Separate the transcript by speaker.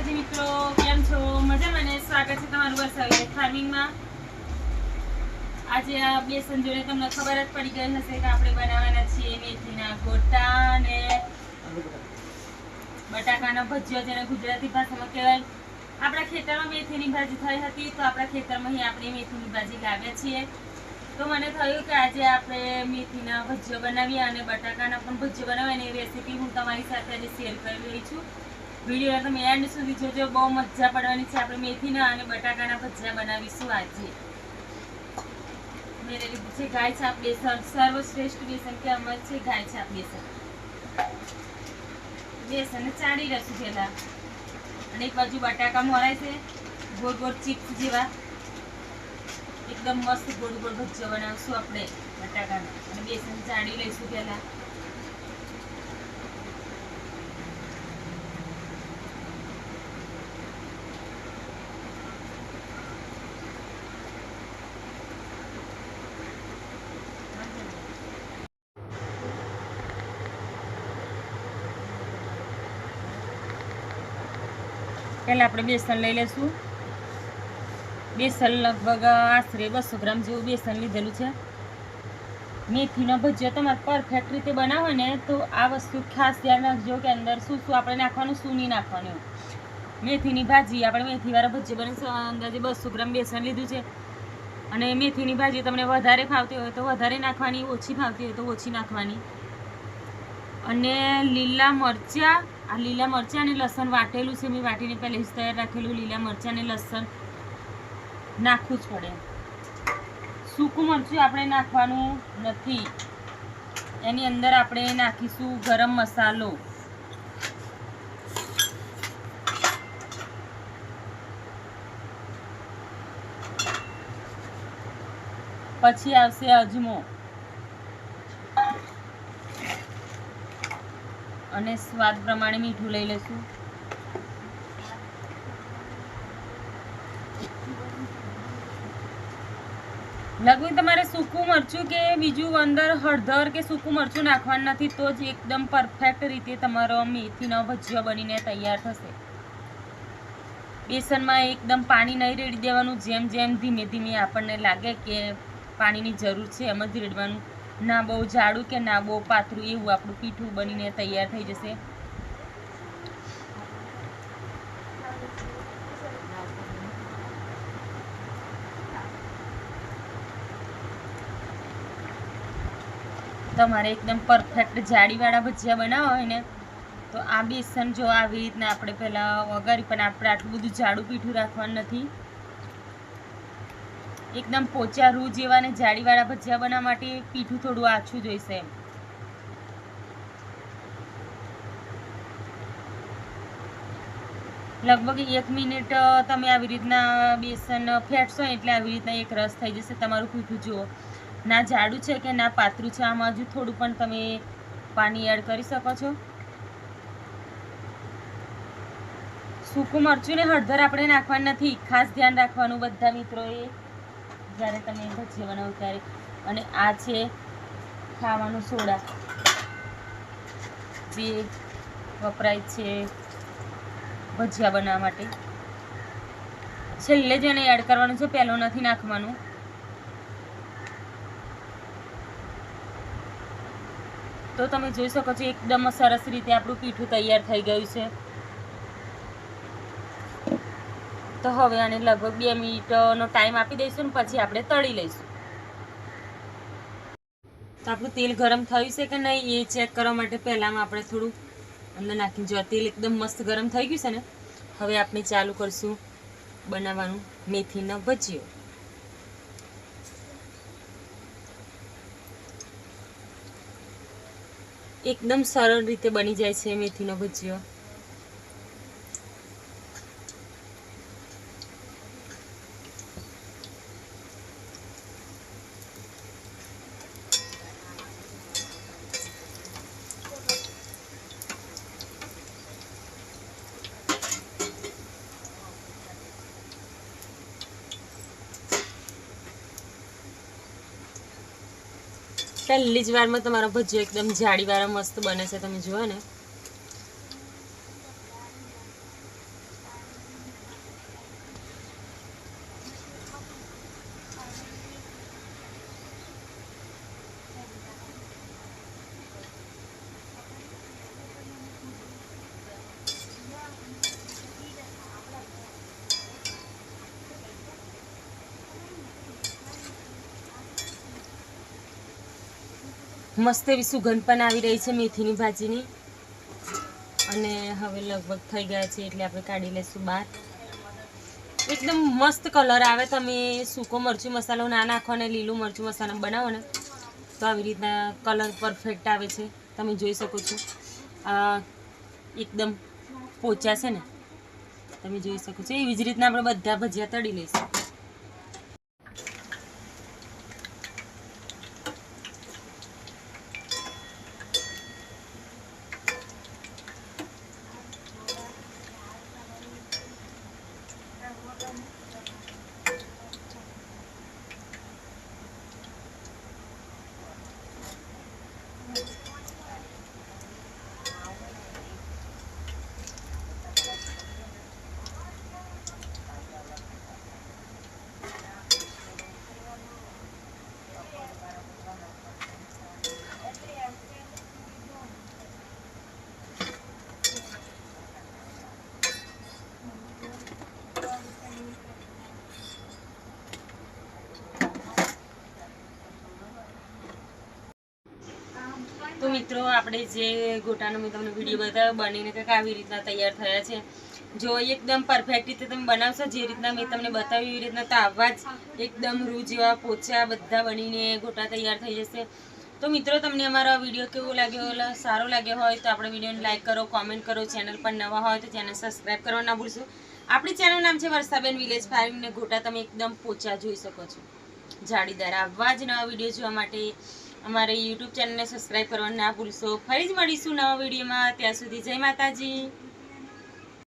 Speaker 1: માતાજી મિત્રો, કેમ છો? મજામાં ને? સ્વાગત છે તમારું વરસાવી ફાર્મિંગમાં આજે આ બેસન જોડે તમને ખબર જ પડી ગઈ હશે કે આપણે બનાવવાના છીએ મેથીના ગોટા અને બટાકાના ભજીયો જેને ગુજરાતી ભાષામાં કહેવાય. આપણા ખેતરમાં મેથીની ભાજી થઈ હતી, તો આપણા ખેતરમાં આપણે મેથીની ભાજી લાવ્યા છીએ. તો મને થયું કે આજે આપણે મેથીના ભજીયો બનાવીએ અને બટાકાના પણ ભજીયો બનાવીએ એની રેસીપી હું તમારી સાથે આજે શેર કરી રહી છું. વીડિયો તમે એન્ડ સુધી જોજો, બહુ મજા પડવાની છે. આપણે મેથીના અને બટાકાના ભજીયા બનાવીશું આજે. મેં લીધું છે ગાય છાપ બેસન. સર્વશ્રેષ્ઠ બેસન કે અમર છે ગાય છાપ બેસન. બેસન ચાળી રસું પહેલા. અને એક બાજુ બટાકા મોરાય છે, ગોળ ગોળ ચિપ્સ જેવા. એકદમ મસ્ત ગોળ ગોળ ભજીયો બનાવશું આપણે બટાકાનો. અને બેસન ચાળી લઈશું પહેલા. પહેલાં આપણે બેસન લઈ લઈશું. બેસન લગભગ આશરે બસો ગ્રામ જેવું બેસન લીધેલું છે. મેથીનો ભજીયો તમારે પરફેક્ટ રીતે બનાવો ને તો આ વસ્તુ ખાસ ધ્યાન રાખજો કે અંદર શું શું આપણે નાખવાનું, શું નહીં નાખવાનું. મેથીની ભાજી, આપણે મેથીવાળા ભજીયો બને અંદાજે બસો ગ્રામ બેસન લીધું છે. અને મેથીની ભાજી તમને વધારે ફાવતી હોય તો વધારે નાખવાની, ઓછી ફાવતી હોય તો ઓછી નાખવાની. અને લીલા મરચાં આ લીલા મરચાં અને લસણ વાટેલું છે, મેં વાટીને પહેલે જ તૈયાર રાખેલું, લીલા મરચાં અને લસણ નાખવું જ પડે. સૂકું મરચું આપણે નાખવાનું નથી. એની અંદર આપણે નાખીશું ગરમ મસાલો. પછી આવશે અજમો. અને સ્વાદ પ્રમાણે મીઠું લઈ લઈશું લગભગ તમારે સૂકું મરચું કે બીજું અંદર હળદર કે સૂકું મરચું નાખવાનું નથી, તો જ એકદમ પરફેક્ટ રીતે તમારો મેથીનો ભજીયો બનીને તૈયાર થશે. બેસનમાં એકદમ પાણી નહીં રેડી દેવાનું, જેમ જેમ ધીમે ધીમે આપણને લાગે કે પાણીની જરૂર છે, એમ જ રેડવાનું. ના બહુ જાડું કે ના બહુ પાતળું, એવું આપણું પીઠું બનીને તૈયાર થઈ જશે. તમારે એકદમ પરફેક્ટ જાળીવાળા ભજીયા બનાવવા હોય ને, તો આ બેસન જો આવી રીતના આપણે પહેલાં વઘારી, પણ આપણે આટલું બધું જાડું પીઠું રાખવાનું નથી. એકદમ પોચા રૂ જેવા ને જાળીવાળા ભજીયા બનાવવા માટે પીઠું થોડું આછું જોઈશે લગભગ એક મિનિટ તમે આવી રીતના બેસન ફેટશો એટલે આવી રીતના એક રસ થઈ જશે તમારું પીઠું, જુઓ. ના જાડું છે કે ના પાતળું છે, આમાં હજુ થોડું પણ તમે પાણી એડ કરી શકો છો. સૂકું મરચું ને હળદર આપણે નાખવાનું નથી. ખાસ ધ્યાન રાખવાનું બધા મિત્રોએ. જ્યારે તમે ભજીયા બનાવો ત્યારે. અને આ છે ખાવાનું સોડા. જે વપરાય છે ભજીયા બનાવવા માટે. છેલ્લે જ એને એડ કરવાનું છે પહેલો નથી નાખવાનું. તો તમે જોઈ શકો છો, એકદમ સરસ રીતે આપણું પીઠું તૈયાર થઈ ગયું છે. તો હવે આને લગભગ બે મિનિટનો ટાઈમ આપી દઈશું ને પછી આપણે તળી લઈશું. તો આપણું તેલ ગરમ થયું છે કે નહીં એ ચેક કરવા માટે પહેલાંમાં આપણે થોડું અંદર નાખીને જો તેલ એકદમ મસ્ત ગરમ થઈ ગયું છે ને, હવે આપણે ચાલુ કરશું બનાવવાનું મેથીનો ભજીયો. એકદમ સરળ રીતે બની જાય છે મેથીનો ભજીયો. પહેલી જ વારમાં તમારો ભજીયો એકદમ જાળીવાળા મસ્ત બને છે તમે જુઓ ને. મસ્ત એવી સુગંધ પણ આવી રહી છે મેથીની ભાજીની. અને હવે લગભગ થઈ ગયા છે એટલે આપણે કાઢી લઈશું બહાર. એકદમ મસ્ત કલર આવે. તમે સૂકો મરચું મસાલો ના નાખો અને લીલું મરચું મસાલો બનાવો ને, તો આવી રીતના કલર પરફેક્ટ આવે છે. તમે જોઈ શકો છો. એકદમ પોચા છે ને. તમે જોઈ શકો છો. એવી જ રીતના આપણે બધા ભજીયા તળી લઈશું. મિત્રો, આપણે જે ગોટાનો મેં તમને વીડિયો બતાવ્યો, બનીને કંઈક આવી રીતના તૈયાર થયા છે. જો એકદમ પરફેક્ટ રીતે તમે બનાવશો, જે રીતના મેં તમને બતાવ્યું, એવી રીતના તો આવવા જ એકદમ રૂ જેવા પોચા બધા બનીને ગોટા તૈયાર થઈ જશે. તો મિત્રો, તમને અમારો વીડિયો કેવો લાગ્યો? સારો લાગ્યો હોય તો આપણે વિડીયોને લાઈક કરો કોમેન્ટ કરો. ચેનલ પર નવા હોય તો ચેનલ સબસ્ક્રાઈબ કરવા ના ભૂલશો. આપણી ચેનલ નામ છે વર્ષાબેન વિલેજ ફાર્મિંગને ગોટા તમે એકદમ પોચા જોઈ શકો છો. જાળીદાર આવવા જ નવા વીડિયો જોવા માટે અમારે યુટ્યુબ ચેનલને સબસ્ક્રાઈબ કરવાનું ના ભૂલશો. ફરી જ મળીશું નવા વિડીયોમાં. ત્યાં સુધી જય માતાજી.